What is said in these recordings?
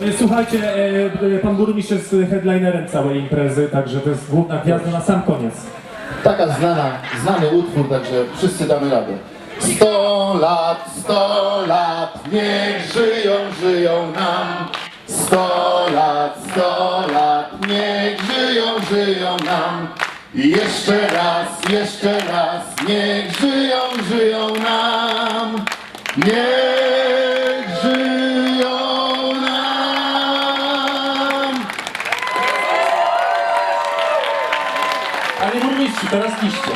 E, Słuchajcie, e, e, pan burmistrz jest headlinerem całej imprezy, także to jest główna gwiazda na sam koniec. Taka znana, znany utwór, także wszyscy damy radę. Sto lat, sto lat, niech żyją, żyją nam. Sto lat, sto lat, niech żyją, żyją nam. Jeszcze raz, jeszcze raz, niech żyją, żyją nam. Niech Burmistrzu, teraz liście.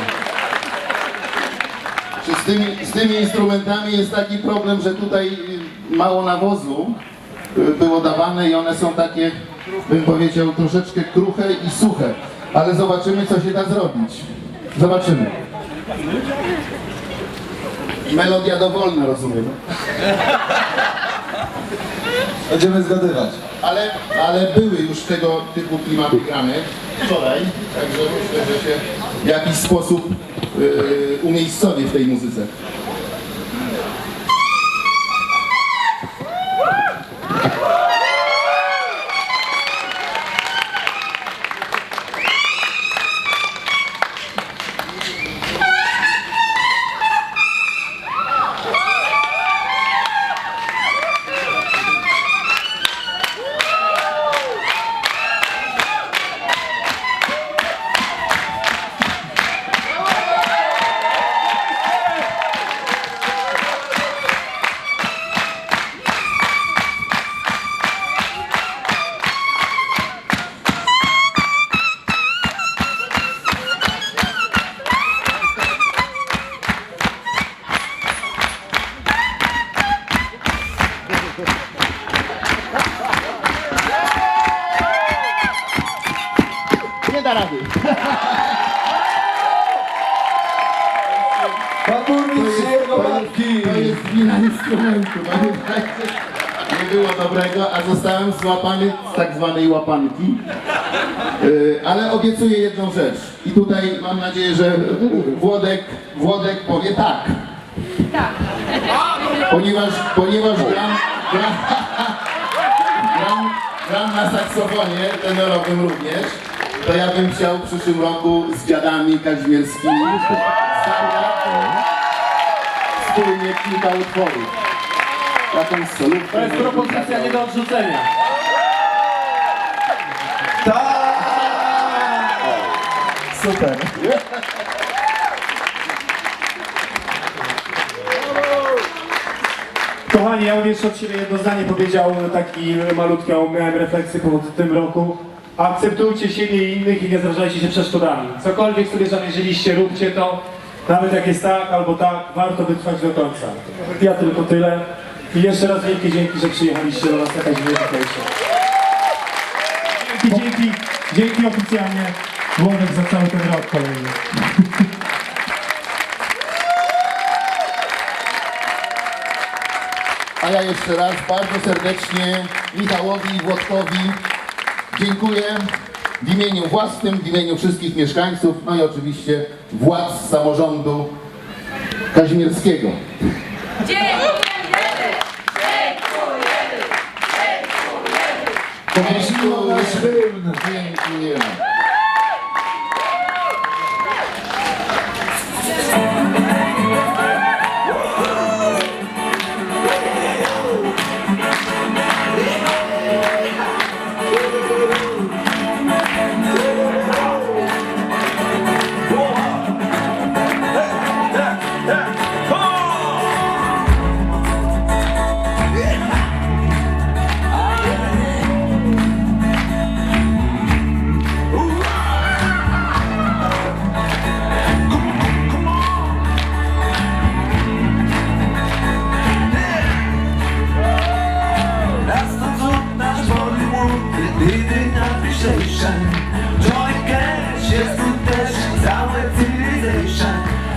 Czy z tymi, z tymi instrumentami jest taki problem, że tutaj y, mało nawozu y, było dawane i one są takie, bym powiedział, troszeczkę kruche i suche. Ale zobaczymy, co się da zrobić. Zobaczymy. Melodia dowolna, rozumiem. Będziemy zgadywać. Ale, ale były już tego typu klimaty grane wczoraj, także myślę, że się w jakiś sposób yy, w tej muzyce. Nie da rady. Pan burmistrz i jego babki! To jest wina instrumentu. Pamiętajcie, nie było dobrego, a zostałem złapany z tak zwanej łapanki. Yy, Ale obiecuję jedną rzecz. I tutaj mam nadzieję, że Włodek, Włodek powie tak. Tak. Ponieważ, ponieważ gram, gram, gram, gram na saksofonie tenorowym również, to ja bym chciał w przyszłym roku z dziadami kazimierskimi wspólnie kilka utworów. Jakąś solówkę. To jest propozycja nie do odrzucenia. Tak! Super. Kochani, ja bym jeszcze od siebie jedno zdanie powiedział, taki malutką miałem refleksję po tym roku. Akceptujcie siebie i innych i nie zrażajcie się przeszkodami. Cokolwiek sobie zamierzyliście, róbcie to. Nawet jak jest tak albo tak, warto wytrwać do końca. Ja tylko tyle. I jeszcze raz wielkie dzięki, że przyjechaliście do nas na Kazimierz I dzięki, dzięki oficjalnie Włodek za cały ten rok kolejny. A ja jeszcze raz bardzo serdecznie Michałowi i Włodkowi dziękuję w imieniu własnym, w imieniu wszystkich mieszkańców, no i oczywiście władz samorządu kazimierskiego. Dziękujemy!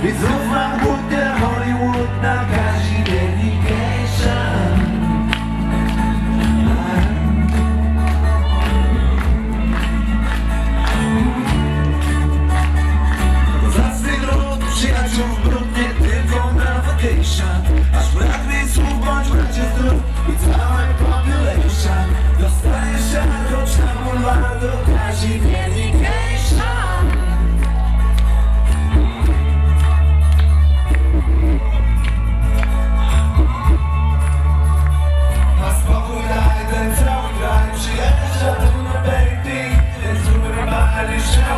你总放开。Christ.